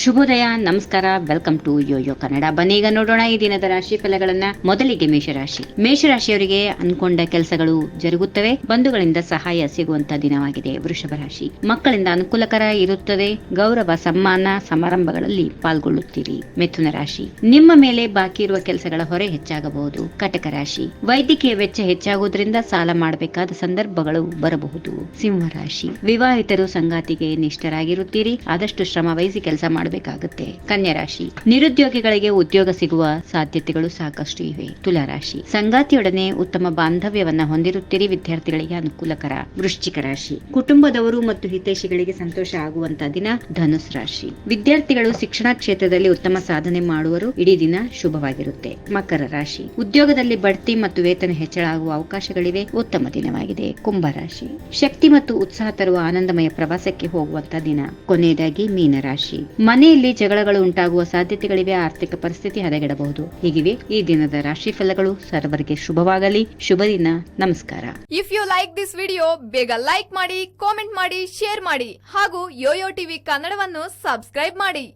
ಶುಭೋದಯ, ನಮಸ್ಕಾರ, welcome to Yoyo Kannada. ಬನ್ನಿ ಈಗ ನೋಡೋಣ ಈ ದಿನದ ರಾಶಿ ಫಲಗಳನ್ನ. ಮೊದಲಿಗೆ ಮೇಷರಾಶಿ. ಮೇಷರಾಶಿಯವರಿಗೆ ಅನ್ಕೊಂಡ ಕೆಲಸಗಳು ಜರುಗುತ್ತವೆ. ಬಂಧುಗಳಿಂದ ಸಹಾಯ ಸಿಗುವಂತ ದಿನವಾಗಿದೆ ವೃಷಭ ರಾಶಿ. ಮಕ್ಕಳಿಂದ ಅನುಕೂಲಕರ ಇರುತ್ತದೆ. ಗೌರವ, ಸಮ್ಮಾನ ಸಮಾರಂಭಗಳಲ್ಲಿ ಪಾಲ್ಗೊಳ್ಳುತ್ತೀರಿ ಮಿಥುನ ರಾಶಿ. ನಿಮ್ಮ ಮೇಲೆ ಬಾಕಿ ಇರುವ ಕೆಲಸಗಳ ಹೊರೆ ಹೆಚ್ಚಾಗಬಹುದು ಕಟಕ ರಾಶಿ. ವೈದ್ಯಕೀಯ ವೆಚ್ಚ ಹೆಚ್ಚಾಗುವುದರಿಂದ ಸಾಲ ಮಾಡಬೇಕಾದ ಸಂದರ್ಭಗಳು ಬರಬಹುದು ಸಿಂಹ ರಾಶಿ. ವಿವಾಹಿತರು ಸಂಗಾತಿಗೆ ನಿಷ್ಠರಾಗಿರುತ್ತೀರಿ. ಆದಷ್ಟು ಶ್ರಮ ವಹಿಸಿ ಕೆಲಸ ಮಾಡಬೇಕಾಗುತ್ತೆ ಕನ್ಯಾ ರಾಶಿ, ನಿರುದ್ಯೋಗಿಗಳಿಗೆ ಉದ್ಯೋಗ ಸಿಗುವ ಸಾಧ್ಯತೆಗಳು ಸಾಕಷ್ಟು ಇವೆ. ತುಲಾ ರಾಶಿ, ಸಂಗಾತಿಯೊಡನೆ ಉತ್ತಮ ಬಾಂಧವ್ಯವನ್ನ ಹೊಂದಿರುತ್ತೀರಿ ವಿದ್ಯಾರ್ಥಿಗಳಿಗೆ ಅನುಕೂಲಕರ. ವೃಶ್ಚಿಕ ರಾಶಿ, ಕುಟುಂಬದವರು ಮತ್ತು ಹಿತೈಷಿಗಳಿಗೆ ಸಂತೋಷ ಆಗುವಂತ ದಿನ ಧನುಸ್ ರಾಶಿ. ವಿದ್ಯಾರ್ಥಿಗಳು ಶಿಕ್ಷಣ ಕ್ಷೇತ್ರದಲ್ಲಿ ಉತ್ತಮ ಸಾಧನೆ ಮಾಡುವರು ಇಡೀ ದಿನ ಶುಭವಾಗಿರುತ್ತೆ. ಮಕರ ರಾಶಿ, ಉದ್ಯೋಗದಲ್ಲಿ ಬಡ್ತಿ ಮತ್ತು ವೇತನ ಹೆಚ್ಚಳ ಆಗುವ ಅವಕಾಶಗಳಿವೆ. ಉತ್ತಮ ದಿನವಾಗಿದೆ. ಕುಂಭ ರಾಶಿ, ಶಕ್ತಿ ಮತ್ತು ಉತ್ಸಾಹ ತರುವ ಆನಂದಮಯ ಪ್ರವಾಸಕ್ಕೆ ಹೋಗುವಂತ ದಿನ. ಕೊನೆಯದಾಗಿ ಮೀನ ರಾಶಿ ಮನೆಯಲ್ಲಿ ಜಗಳಗಳು ಉಂಟಾಗುವ ಸಾಧ್ಯತೆಗಳಿವೆ, ಆರ್ಥಿಕ ಪರಿಸ್ಥಿತಿ ಹದಗೆಡಬಹುದು. ಹೀಗಿವೆ ಈ ದಿನದ ರಾಶಿ ಫಲಗಳು ಸರ್ವರಿಗೆ ಶುಭವಾಗಲಿ. ಶುಭ ದಿನ. ನಮಸ್ಕಾರ. If you like this video ಬೇಗ ಲೈಕ್ ಮಾಡಿ ಕಾಮೆಂಟ್ ಮಾಡಿ ಶೇರ್ ಮಾಡಿ ಹಾಗೂ ಯೋಯೋ ಟಿವಿ ಕನ್ನಡವನ್ನು ಸಬ್ಸ್ಕ್ರೈಬ್ ಮಾಡಿ.